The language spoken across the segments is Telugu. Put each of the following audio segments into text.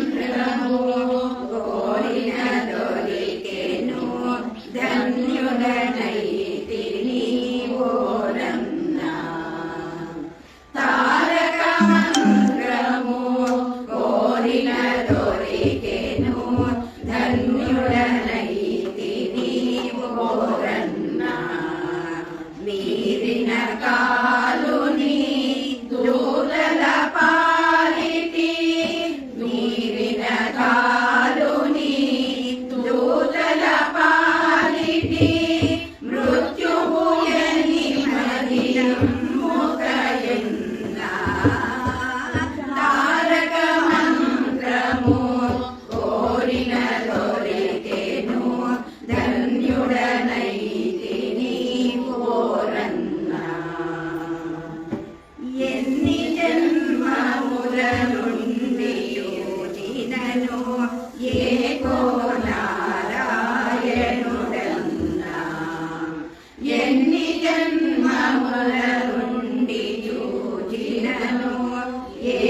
కోరిన America. జన్మముల నుండి చూచినను. ఏ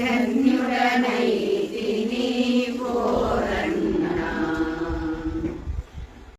தன்னுடனை